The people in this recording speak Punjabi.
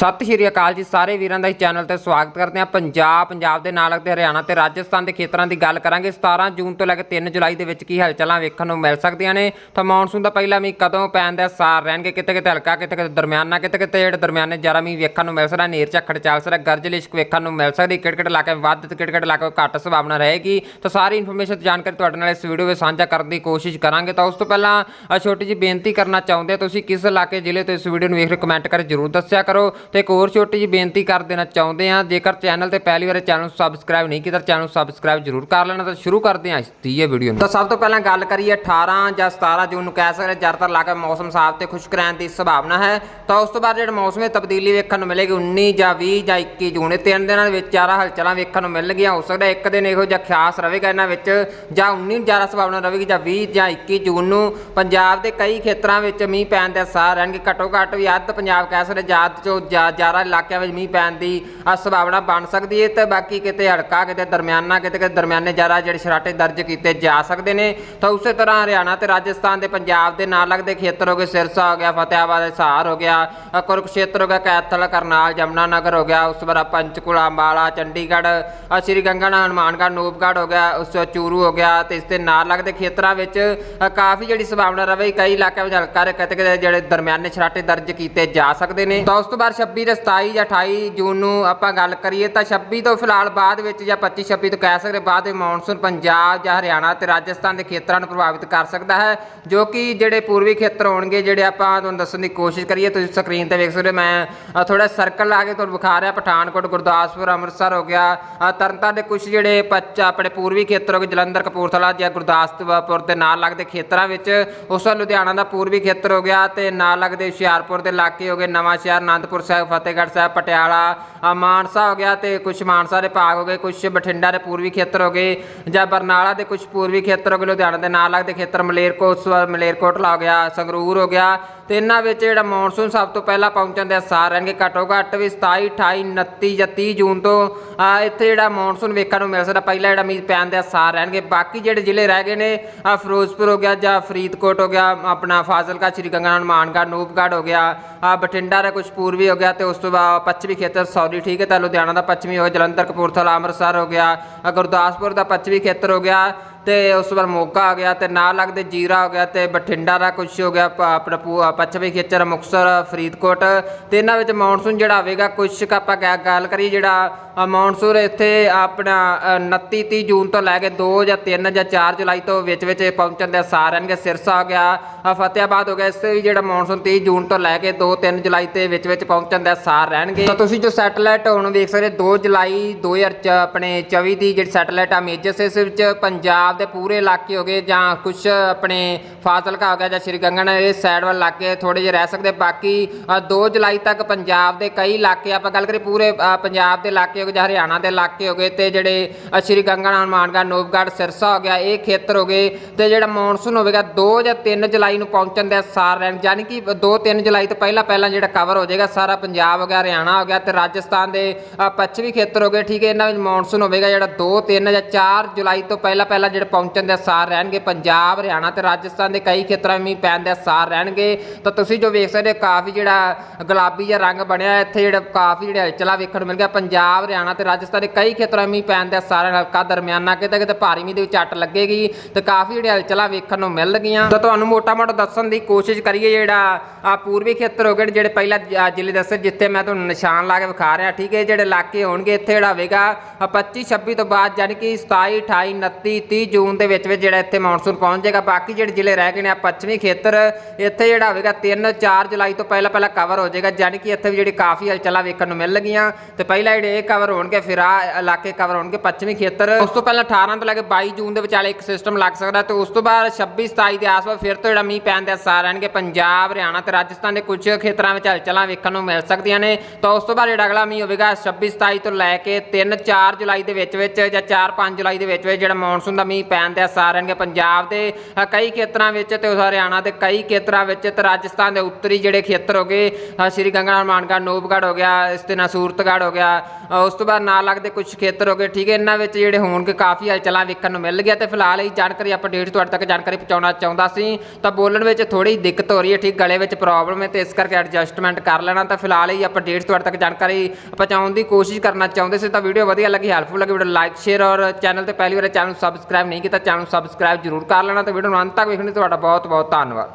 ਸਤਿ ਸ਼੍ਰੀ ਅਕਾਲ ਜੀ ਸਾਰੇ ਵੀਰਾਂ ਦਾ ਇਸ ਚੈਨਲ ਤੇ ਸਵਾਗਤ ਕਰਦੇ ਹਾਂ। ਪੰਜਾਬ ਪੰਜਾਬ ਦੇ ਨਾਲ ਲੱਗਦੇ ਹਰਿਆਣਾ ਤੇ ਰਾਜਸਥਾਨ ਦੇ ਖੇਤਰਾਂ ਦੀ ਗੱਲ ਕਰਾਂਗੇ। 17 ਜੂਨ ਤੋਂ ਲੈ ਕੇ 3 ਜੁਲਾਈ ਦੇ ਵਿੱਚ ਕੀ ਹਲਚਲਾਂ ਵੇਖਣ ਨੂੰ ਮਿਲ ਸਕਦੀਆਂ ਨੇ? ਤਾਂ ਮੌਨਸੂਨ ਦਾ ਪਹਿਲਾ ਮੀਂਹ ਕਦੋਂ ਪੈਣ ਦਾ ਸਾਰ ਰਹਿਣਗੇ? ਕਿਤੇ ਕਿਤੇ ਹਲਕਾ, ਕਿਤੇ ਕਿਤੇ ਦਰਮਿਆਨਾ, ਕਿਤੇ ਕਿਤੇ ਜਿਹੜੇ ਦਰਮਿਆਨੇ ਜ਼ਿਆਦਾ ਮੀਂਹ ਵੇਖਣ ਨੂੰ ਮਿਲ ਸਕਦਾ। ਨੇਰ ਝੱਖੜ ਚੱਲ ਸਕਦਾ, ਗਰਜ ਲਿਸ਼ਕ ਵੇਖਣ ਨੂੰ ਮਿਲ ਸਕਦੀ। ਕਿਟ ਕਿਟ ਇਲਾਕੇ ਵੱਧ ਤੇ ਕਿਟ ਕਿਟ ਇਲਾਕੇ ਘੱਟ ਸੰਭਾਵਨਾ ਰਹੇਗੀ। ਤਾਂ ਸਾਰੀ ਇਨਫੋਰਮੇਸ਼ਨ ਤੇ ਜਾਣਕਾਰੀ ਤੁਹਾਡੇ ਨਾਲ ਇਸ ਵੀਡੀਓ ਵਿੱਚ ਸਾਂਝਾ ਕਰਨ ਦੀ ਕੋਸ਼ਿਸ਼ ਕਰਾਂਗੇ। ਤਾਂ ਉਸ ਤੋਂ ਪਹਿਲਾਂ ਛੋਟੀ ਜਿਹੀ ਬੇਨਤੀ ਕਰਨਾ ਚਾਹੁੰਦੇ ਹਾਂ ਤੁਸੀਂ, ਕਿਸ ਇਲਾਕੇ ਜ਼ਿਲ੍ਹੇ ਤੋਂ ਇਸ ਵੀਡੀਓ ਨੂੰ ਵੇਖ ਰਹੇ ਕਮੈਂਟ ਕਰਕੇ ਜਰੂਰ ਦੱਸਿਆ ਕਰੋ। ਤੇ ਇੱਕ ਹੋਰ ਛੋਟੀ ਜਿਹੀ ਬੇਨਤੀ ਕਰ ਦੇਣਾ ਚਾਹੁੰਦੇ ਹਾਂ। ਜੇਕਰ ਚੈਨਲ ਤੇ ਪਹਿਲੀ ਵਾਰ ਚੈਨਲ ਨੂੰ ਸਬਸਕ੍ਰਾਈਬ ਨਹੀਂ ਕੀਤਾ, ਚੈਨਲ ਨੂੰ ਸਬਸਕ੍ਰਾਈਬ ਜਰੂਰ ਕਰ ਲੈਣਾ ਤਾਂ ਸ਼ੁਰੂ ਕਰਦੇ ਹਾਂ ਇਸ ਦੀ ਇਹ ਵੀਡੀਓ ਨੂੰ। ਤਾਂ ਸਭ ਤੋਂ ਪਹਿਲਾਂ ਗੱਲ ਕਰੀਏ 18 ਜਾਂ 17 ਜੂਨ ਨੂੰ ਕਹਿ ਸਕਦੇ ਜ਼ਿਆਦਾਤਰ ਇਲਾਕੇ ਮੌਸਮ ਸਾਫ਼ ਤੇ ਖੁਸ਼ਕ ਰਹਿਣ ਦੀ ਸੰਭਾਵਨਾ ਹੈ। ਤਾਂ ਉਸ ਤੋਂ ਬਾਅਦ ਜਿਹੜਾ ਮੌਸਮ ਤਬਦੀਲੀ ਵੇਖਣ ਨੂੰ ਮਿਲੇਗੀ 19 ਜਾਂ 20 ਜਾਂ 21 ਜੂਨ, ਇਹ ਤਿੰਨ ਦਿਨਾਂ ਦੇ ਵਿੱਚ ਚਾਰਾ ਹਲਚਲਾਂ ਵੇਖਣ ਨੂੰ ਮਿਲਣਗੀਆਂ। ਹੋ ਸਕਦਾ ਇੱਕ ਦਿਨ ਇਹੋ ਜਿਹਾ ਖਾਸ ਰਹੇਗਾ ਇਹਨਾਂ ਵਿੱਚ, ਜਾਂ 19 ਨੂੰ ਜ਼ਿਆਦਾ ਸੰਭਾਵਨਾ ਰਹੇਗੀ, ਜਾਂ 20 ਜਾਂ 21 ਜੂਨ ਨੂੰ। ਪੰਜਾਬ ਦੇ ਕਈ ਖੇਤਰਾਂ ਵਿੱਚ ਮੀਂਹ ਪੈਣ ਦੇ ਅਸਾਰ ਰਹਿਣਗੇ। ਘੱਟੋ ਘੱਟ ਵੀ ਅੱਧ ਪੰਜਾਬ ਕਹਿ ਸਕਦੇ ਜ਼ਿਆਦਾ ਚੋਂ ਜ਼ਿਆ- ਜ਼ਿਆਦਾ ਇਲਾਕਿਆਂ ਵਿੱਚ ਮੀਂਹ ਪੈਣ ਦੀ ਅ, ਸੰਭਾਵਨਾ ਬਣ ਸਕਦੀ ਹੈ ਤੇ ਬਾਕੀ ਕਿਤੇ ਹਲਕਾ ਕਿਤੇ ਦਰਮਿਆਨਾ ਕਿਤੇ ਕਿਤੇ ਦਰਮਿਆਨੇ ਜ਼ਿਆਦਾ ਜਿਹੜੇ ਸ਼ਰਾਟੇ ਦਰਜ ਕੀਤੇ ਜਾ ਸਕਦੇ ਨੇ। ਤਾਂ ਉਸੇ ਤਰ੍ਹਾਂ ਹਰਿਆਣਾ ਤੇ ਰਾਜਸਥਾਨ ਦੇ ਪੰਜਾਬ ਦੇ ਨਾਲ ਲੱਗਦੇ ਖੇਤਰ ਹੋ ਗਏ ਸਿਰਸਾ ਹੋ ਗਿਆ ਫਤਿਆਬਾਦ ਹਿਸਾਰ ਹੋ ਗਿਆ ਅ, ਹੋ ਗਿਆ ਕੈਥਲ ਕਰਨਾਲ ਜਮਨਾ ਨਗਰ ਹੋ ਗਿਆ ਉਸ ਤੋਂ ਬਾਅਦ ਪੰਚਕੂਲਾ ਅੰਬਾਲਾ ਚੰਡੀਗੜ੍ਹ ਅ, ਸ਼੍ਰੀ ਗੰਗਾਨਗਰ ਹਨੂਮਾਨਗੜ੍ਹ ਨੂਪਗੜ੍ਹ ਹੋ ਗਿਆ ਉਸ ਚੂਰੂ ਹੋ ਗਿਆ ਤੇ ਇਸ ਦੇ ਨਾਲ ਲੱਗਦੇ ਖੇਤਰਾਂ ਵਿੱਚ ਕਾਫੀ ਜਿਹੜੀ ਸੰਭਾਵਨਾ ਰਹੇ ਕਈ ਇਲਾਕਿਆਂ ਵਿੱਚ ਹਲਕਾ ਤੇ ਕਿਤੇ ਕਿਤੇ ਜਿਹੜੇ ਦਰਮਿਆਨੇ ਸਰਾਟੇ ਦਰਜ ਕੀਤੇ ਜਾ ਸਕਦੇ ਨੇ। ਤਾਂ ਉਸ ਤੋਂ ਬਾਅਦ 26 ਤੇ 27 ਜਾਂ 28 ਜੂਨ ਨੂੰ ਆਪਾਂ ਗੱਲ ਕਰੀਏ ਤਾਂ 26 ਤੋਂ ਫਿਲਹਾਲ ਬਾਅਦ ਵਿੱਚ ਜਾਂ 25 26 ਤੋਂ ਕਹਿ ਸਕਦੇ ਬਾਅਦ ਵਿੱਚ ਮੌਨਸੂਨ ਪੰਜਾਬ ਜਾਂ ਹਰਿਆਣਾ ਤੇ ਰਾਜਸਥਾਨ ਦੇ ਖੇਤਰਾਂ ਨੂੰ ਪ੍ਰਭਾਵਿਤ ਕਰ ਸਕਦਾ ਹੈ, ਜੋ ਕਿ ਜਿਹੜੇ ਪੂਰਬੀ ਖੇਤਰ ਹੋਣਗੇ, ਜਿਹੜੇ ਆਪਾਂ ਤੁਹਾਨੂੰ ਦੱਸਣ ਦੀ ਕੋਸ਼ਿਸ਼ ਕਰੀਏ, ਤੁਸੀਂ ਸਕਰੀਨ ਤੇ ਵੇਖ ਸਕਦੇ ਹੋ, ਮੈਂ ਥੋੜਾ ਸਰਕਲ ਲਾ ਕੇ ਤੁਹਾਨੂੰ ਵਿਖਾ ਰਿਹਾ, ਪਠਾਨਕੋਟ, ਗੁਰਦਾਸਪੁਰ, ਅੰਮ੍ਰਿਤਸਰ ਹੋ ਗਿਆ ਤਰਨਤਾਰਨ ਦੇ ਕੁਝ ਜਿਹੜੇ ਪੱਚ, ਆਪਣੇ ਪੂਰਬੀ ਖੇਤਰ ਹੋ ਗਏ, ਜਲੰਧਰ, ਕਪੂਰਥਲਾ ਜਾਂ ਗੁਰਦਾਸਪੁਰ ਦੇ ਨਾਲ ਲੱਗਦੇ ਖੇਤਰਾਂ ਵਿੱਚ, ਉਸ ਲੁਧਿਆਣਾ ਦਾ ਪੂਰਬੀ ਖੇਤਰ ਹੋ ਗਿਆ ਤੇ ਨਾਲ ਲੱਗਦੇ ਹੁਸ਼ਿਆਰਪੁਰ ਦੇ ਇਲਾਕੇ ਹੋ ਗਏ ਨਵਾਂ ਸ਼ਹਿਰ ਆਨੰਦਪੁਰ ਸਾਹਿਬ ਫਤਿਹਗੜ੍ਹ ਸਾਹਿਬ, ਪਟਿਆਲਾ ਮਾਨਸਾ ਹੋ ਗਿਆ ਤੇ ਕੁਝ ਮਾਨਸਾ ਦੇ ਭਾਗ ਹੋ ਗਏ ਕੁਝ ਬਠਿੰਡਾ ਦੇ ਪੂਰਬੀ ਖੇਤਰ ਹੋ ਗਏ ਜਾਂ ਬਰਨਾਲਾ ਦੇ ਕੁਝ ਪੂਰਬੀ ਖੇਤਰ ਹੋ ਗਏ, ਲੁਧਿਆਣਾ ਦੇ ਨਾਲ ਲੱਗਦੇ ਖੇਤਰ ਮਲੇਰਕੋਟ ਮਲੇਰਕੋਟਲਾ ਹੋ ਗਿਆ, ਸੰਗਰੂਰ ਹੋ ਗਿਆ ਤੇ ਇਹਨਾਂ ਵਿੱਚ ਜਿਹੜਾ ਮੌਨਸੂਨ ਸਭ ਤੋਂ ਪਹਿਲਾਂ ਪਹੁੰਚਣ ਦੇ ਅਸਾਰ ਰਹਿਣਗੇ ਘੱਟੋ ਘੱਟ ਵੀ 27 28 29 ਜਾਂ 30 ਜੂਨ ਤੋਂ ਇੱਥੇ ਜਿਹੜਾ ਮੌਨਸੂਨ ਵੇਖਣ ਨੂੰ ਮਿਲ ਸਕਦਾ। ਪਹਿਲਾਂ ਜਿਹੜਾ ਮੀਂਹ ਪੈਣ ਦੇ ਅਸਾਰ ਰਹਿਣਗੇ ਬਾਕੀ ਜਿਹੜੇ ਜ਼ਿਲ੍ਹੇ ਰਹਿ ਗਏ ਨੇ ਫਿਰੋਜ਼ਪੁਰ ਹੋ ਗਿਆ ਜਾਂ ਫਰੀਦਕੋਟ ਹੋ ਗਿਆ ਆਪਣਾ ਫਾਜ਼ਿਲਕਾ ਸ਼੍ਰੀ ਗੰਗਾ ਹਨੂਮਾਨਗੜ੍ਹ ਨੂਪਗੜ੍ਹ ਹੋ ਗਿਆ ਅ, ਬਠਿੰਡਾ ਦਾ ਕੁਝ ਪੂਰਬੀ ਹੋ ਗਿਆ ਤੇ ਉਸ ਤੋਂ ਬਾਅਦ ਪੱਛਮੀ ਖੇਤਰ ਸੌਰੀ ਠੀਕ ਹੈ ਤਾਂ ਲੁਧਿਆਣਾ ਦਾ ਪੱਛਮੀ ਹੋ ਗਿਆ ਜਲੰਧਰ ਕਪੂਰਥਲਾ ਅੰਮ੍ਰਿਤਸਰ ਹੋ ਗਿਆ ਗੁਰਦਾਸਪੁਰ ਦਾ ਪੱਛਮੀ ਖੇਤਰ ਹੋ ਗਿਆ ਤੇ ਉਸ ਤੋਂ ਬਾਅਦ ਮੋਗਾ ਆ ਗਿਆ ਤੇ ਨਾਲ ਲੱਗਦੇ ਜੀਰਾ ਹੋ ਗਿਆ ਤੇ ਬਠਿੰਡਾ ਦਾ ਕੁਛ ਹੋ ਗਿਆ ਆਪਣਾ ਪੂ- ਪੱਛਮੀ ਖੇਤਰ ਮੁਕਤਸਰ ਫਰੀਦਕੋਟ ਤੇ ਇਹਨਾਂ ਵਿੱਚ ਮੌਨਸੂਨ ਜਿਹੜਾ ਆਵੇਗਾ ਕੁਛ ਕੁ ਆਪਾਂ ਗ- ਗੱਲ ਕਰੀਏ ਜਿਹੜਾ ਮੌਨਸੂਨ ਇੱਥੇ ਆਪਣਾ ਅ, 29 30 ਜੂਨ ਤੋਂ ਲੈ ਕੇ 2 ਜਾਂ 3 ਜਾਂ 4 ਜੁਲਾਈ ਤੋਂ ਵਿੱਚ ਵਿੱਚ ਪਹੁੰਚਣ ਦੇ ਆਸਾਰ ਰਹਿਣਗੇ ਸਿਰਸਾ ਹੋ ਗਿਆ ਅ, ਫਤਿਆਬਾਦ ਹੋ ਗਿਆ ਇਸ ਤੇ ਵੀ ਜਿਹੜਾ ਮੌਨਸੂਨ 30 ਜੂਨ ਤੋਂ ਲੈ ਕੇ 2 3 ਜੁਲਾਈ ਤੇ ਵਿੱਚ ਵਿੱਚ ਪਹੁੰਚਣ ਦੇ ਸਾਰ ਰਹਿਣਗੇ। ਤਾਂ ਤੁਸੀਂ ਜੋ ਸੈਟਲਾਈਟ ਹੁਣ ਵੇਖ ਸਕਦੇ 2 ਜੁਲਾਈ 2000 ਚ ਆਪਣੇ 24 ਦੀ ਜਿਹੜੀ ਸੈਟਲਾਈਟ ਆ ਮੇਜਰਸ ਇਸ ਵਿੱਚ ਪੰਜਾਬ ਦੇ ਪੂਰੇ ਇਲਾਕੇ ਹੋ ਗਏ ਜਾਂ ਕੁਝ ਆਪਣੇ ਫਾਜ਼ਿਲਕਾ ਹੋ ਗਿਆ ਜਾਂ ਸ਼੍ਰੀ ਗੰਗਾਨਗਰ ਇਹ ਸਾਈਡ ਵਾਲੇ ਇਲਾਕੇ ਥੋੜੇ ਜਿਹੇ ਰਹਿ ਸਕਦੇ। ਬਾਕੀ 2 ਜੁਲਾਈ ਤੱਕ ਪੰਜਾਬ ਦੇ ਕਈ ਇਲਾਕੇ ਆਪਾਂ ਗੱਲ ਕਰੀਏ ਪੂਰੇ ਪੰਜਾਬ ਦੇ ਇਲਾਕੇ ਹੋ ਗਏ ਜਾਂ ਹਰਿਆਣਾ ਦੇ ਇਲਾਕੇ ਹੋ ਗਏ ਤੇ ਜਿਹੜੇ ਅ, ਸ਼੍ਰੀ ਗੰਗਾਨਗਰ ਹਨੂਮਾਨਗੜ੍ਹ ਨੂਪਗੜ੍ਹ ਸਿਰਸਾ ਹੋ ਗਿਆ ਇਹ ਖੇਤਰ ਹੋ ਗਏ ਤੇ ਜਿਹੜਾ ਮੌਨਸੂਨ ਹੋਵੇਗਾ 2 ਜਾਂ 3 ਜੁਲਾਈ ਨੂੰ ਪਹੁੰਚਣ ਦੇ ਅਸਾਰ ਰਹਿਣ ਯਾਨੀ ਕਿ 2 3 ਜੁਲਾਈ ਤੋਂ ਪਹਿਲਾਂ ਪਹਿਲਾਂ ਜਿਹੜਾ ਕਵਰ ਹੋ ਜਾਏਗਾ ਸਾਰਾ ਪੰਜਾਬ ਹੋ ਗਿਆ ਹਰਿਆਣਾ ਹੋ ਗਿਆ ਤੇ ਰਾਜਸਥਾਨ ਦੇ ਪੱਛਮੀ ਖੇਤਰ ਹੋ ਗਏ ਠੀਕ ਹੈ ਇਹਨਾਂ ਵਿੱਚ ਮੌਨਸੂਨ ਹੋਵੇਗਾ ਜਿਹੜਾ 2 3 ਜਾਂ 4 ਜੁਲਾਈ ਤੋਂ ਪਹਿਲਾਂ ਪਹਿਲਾਂ ਜਿਹੜੇ ਪਹੁੰਚਣ ਦੇ ਅਸਾਰ ਰਹਿਣਗੇ, ਪੰਜਾਬ, ਹਰਿਆਣਾ ਤੇ ਰਾਜਸਥਾਨ ਦੇ ਕਈ ਖੇਤਰਾਂ ਵਿੱਚ ਮੀਂਹ ਪੈਣ ਦੇ ਅਸਾਰ ਰਹਿਣਗੇ। ਤਾਂ ਤੁਸੀਂ ਜੋ ਵੇਖ ਸਕਦੇ ਹੋ, ਕਾਫੀ ਜਿਹੜਾ ਗੁਲਾਬੀ ਜਿਹਾ ਰੰਗ ਬਣਿਆ ਇੱਥੇ ਜਿਹੜਾ ਕਾਫੀ ਜਿਹੜਾ ਹਲਚਲਾ ਵੇਖਣ ਨੂੰ ਮਿਲ ਗਿਆ। ਪੰਜਾਬ, ਹਰਿਆਣਾ ਤੇ ਰਾਜਸਥਾਨ ਦੇ ਕਈ ਖੇਤਰਾਂ ਵਿੱਚ ਮੀਂਹ ਪੈਣ ਦੇ ਅਸਾਰ ਹਲਕਾ ਦਰਮਿਆਨਾ ਕਿਤੇ ਕਿਤੇ ਭਾਰੀ ਮੀਂਹ ਦੇ ਵਿੱਚ ਝੱਟ ਲੱਗੇਗੀ ਤੇ ਕਾਫੀ ਜਿਹੜੇ ਹਲਚਲਾ ਵੇਖਣ ਨੂੰ ਮਿਲ ਗਈਆਂ ਤਾਂ ਤੁਹਾਨੂੰ ਮੋਟਾ-ਮੋਟਾ ਦੱਸਣ ਦੀ ਕੋਸ਼ਿਸ਼ ਕਰੀਏ, ਜਿਹੜਾ ਆ ਪੂਰਬੀ ਖੇਤਰ ਹੋ ਗਏ ਜਿਹੜੇ ਪਹਿਲਾਂ ਜ਼ਿਲ੍ਹੇ ਦੱਸੇ, ਜਿੱਥੇ ਮੈਂ ਤੁਹਾਨੂੰ ਨਿਸ਼ਾਨ ਲਾ ਕੇ ਵਿਖਾ ਰਿਹਾ, ਠੀਕ ਹੈ? ਜਿਹੜੇ ਇਲਾਕੇ ਹੋਣਗੇ, ਇੱਥੇ ਜਿਹੜਾ ਹੋਵੇਗਾ 25 26 ਤੋਂ ਬਾਅਦ ਯਾਨੀ ਕਿ 27 28 29 30 ਜੂਨ ਦੇ ਵਿੱਚ ਵਿੱਚ ਜਿਹੜਾ ਇੱਥੇ ਮੌਨਸੂਨ ਪਹੁੰਚ ਜਾਏਗਾ। ਬਾਕੀ ਜਿਹੜੇ ਜ਼ਿਲ੍ਹੇ ਰਹਿ ਗਏ ਨੇ ਆ ਪੱਛਮੀ ਖੇਤਰ, ਇੱਥੇ ਜਿਹੜਾ ਹੋਵੇਗਾ 3 4 ਜੁਲਾਈ ਤੋਂ ਪਹਿਲਾਂ ਪਹਿਲਾਂ ਕਵਰ ਹੋ ਜਾਏਗਾ ਯਾਨੀ ਕਿ ਇੱਥੇ ਵੀ ਜਿਹੜੀ ਕਾਫੀ ਹਲਚਲਾਂ ਵੇਖਣ ਨੂੰ ਮਿਲ ਲੱਗੀਆਂ ਤੇ ਪਹਿਲਾਂ ਜਿਹੜੇ ਇਹ ਕਵਰ ਹੋਣਗੇ, ਫਿਰ ਆ ਇਲਾਕੇ ਕਵਰ ਹੋਣਗੇ ਪੱਛਮੀ ਖੇਤਰ। ਉਸ ਤੋਂ ਪਹਿਲਾਂ 18 ਤੋਂ ਲੈ ਕੇ 22 ਜੂਨ ਦੇ ਵਿਚਾਲੇ ਇੱਕ ਸਿਸਟਮ ਲੱਗ ਸਕਦਾ। ਤੇ ਉਸ ਤੋਂ ਬਾਅਦ 26 27 ਦੇ ਆਸ-ਪਾਸ ਫਿਰ ਤੋਂ ਜਿਹੜਾ ਮੀਂਹ ਪੈਣ ਦੇ ਅਸਾਰ ਰਹਿਣਗੇ ਪੰਜਾਬ, ਹਰਿਆਣਾ ਤੇ ਰਾਜਸਥਾਨ ਦੇ ਕੁਝ ਖੇਤਰਾਂ ਵਿੱਚ ਹਲਚਲਾਂ ਵੇਖਣ ਨੂੰ ਮਿਲ ਸਕਦੀਆਂ ਨੇ। ਤਾਂ ਉਸ ਤੋਂ ਬਾਅਦ ਜਿਹੜਾ ਅਗਲਾ ਮੀਂਹ ਹੋਵੇਗਾ 26 27 ਤੋਂ ਲੈ ਕੇ 3 4 ਜੁਲਾਈ ਦੇ ਵਿੱਚ ਵਿੱਚ ਜਾਂ 4 5 ਜੁਲਾਈ ਦੇ ਵਿੱਚ ਵਿੱਚ ਜਿਹੜਾ ਮੌਨਸੂਨ ਦਾ ਮੀਂਹ ਮੀਂਹ ਪੈਣ ਦੇ ਆਸਾਰ ਰਹਿਣਗੇ ਪੰਜਾਬ ਦੇ ਕਈ ਖੇਤਰਾਂ ਵਿੱਚ ਤੇ ਹਰਿਆਣਾ ਦੇ ਕਈ ਖੇਤਰਾਂ ਵਿੱਚ ਤੇ ਰਾਜਸਥਾਨ ਦੇ ਉੱਤਰੀ ਜਿਹੜੇ ਖੇਤਰ ਹੋ ਗਏ ਸ਼੍ਰੀ ਗੰਗਾਨਗਰ ਮਾਨਗੜ੍ਹ ਨੂਪਗੜ੍ਹ ਹੋ ਗਿਆ, ਇਸ ਤੇ ਨਾਲ ਸੂਰਤਗੜ੍ਹ ਹੋ ਗਿਆ ਉਸ ਤੋਂ ਬਾਅਦ ਨਾਲ ਲੱਗਦੇ ਕੁਝ ਖੇਤਰ ਹੋ ਗਏ, ਠੀਕ ਹੈ, ਇਹਨਾਂ ਵਿੱਚ ਜਿਹੜੇ ਹੋਣਗੇ ਕਾਫੀ ਹਲਚਲਾਂ ਵੇਖਣ ਨੂੰ ਮਿਲ ਗਿਆ ਤੇ ਫਿਲਹਾਲ ਇਹ ਜਾਣਕਾਰੀ ਅਪਡੇਟ ਤੁਹਾਡੇ ਤੱਕ ਜਾਣਕਾਰੀ ਪਹੁੰਚਾਉਣਾ ਚਾਹੁੰਦਾ ਸੀ। ਤਾਂ ਬੋਲਣ ਵਿੱਚ ਥੋੜੀ ਦਿੱਕਤ ਹੋ ਰਹੀ ਹੈ, ਠੀਕ, ਗਲੇ ਵਿੱਚ ਪ੍ਰੋਬਲਮ ਹੈ ਤੇ ਇਸ ਕਰਕੇ ਐਡਜਸਟਮੈਂਟ ਕਰ ਲੈਣਾ। ਤਾਂ ਫਿਲਹਾਲ ਇਹ ਅਪਡੇਟ ਤੁਹਾਡੇ ਤੱਕ ਜਾਣਕਾਰੀ ਪਹੁੰਚਾਉਣ ਦੀ ਕੋਸ਼ਿਸ਼ ਕਰਨਾ ਚਾਹੁੰਦੇ ਸੀ। ਤਾਂ ਵੀਡੀਓ ਵਧੀਆ ਲੱਗੀ ਹੈਲਪਫੁਲ ਲੱਗੀ ਵੀਡੀਓ ਲਾਈਕ ਸ਼ੇਅਰ ਔਰ ਚੈਨਲ ਤੇ ਪਹਿਲੀ ਵਾਰ ਚੈਨਲ ਨੂੰ ਸਬਸਕ੍ਰਾਈਬ ਨਹੀਂ ਕੀਤਾ ਚੈਨਲ ਨੂੰ ਸਬਸਕ੍ਰਾਈਬ ਜ਼ਰੂਰ ਕਰ ਲੈਣਾ ਤੇ ਵੀਡੀਓ ਨੂੰ ਅੰਤ ਤੱਕ ਵੇਖਣ ਲਈ ਤੁਹਾਡਾ ਬਹੁਤ ਬਹੁਤ ਧੰਨਵਾਦ।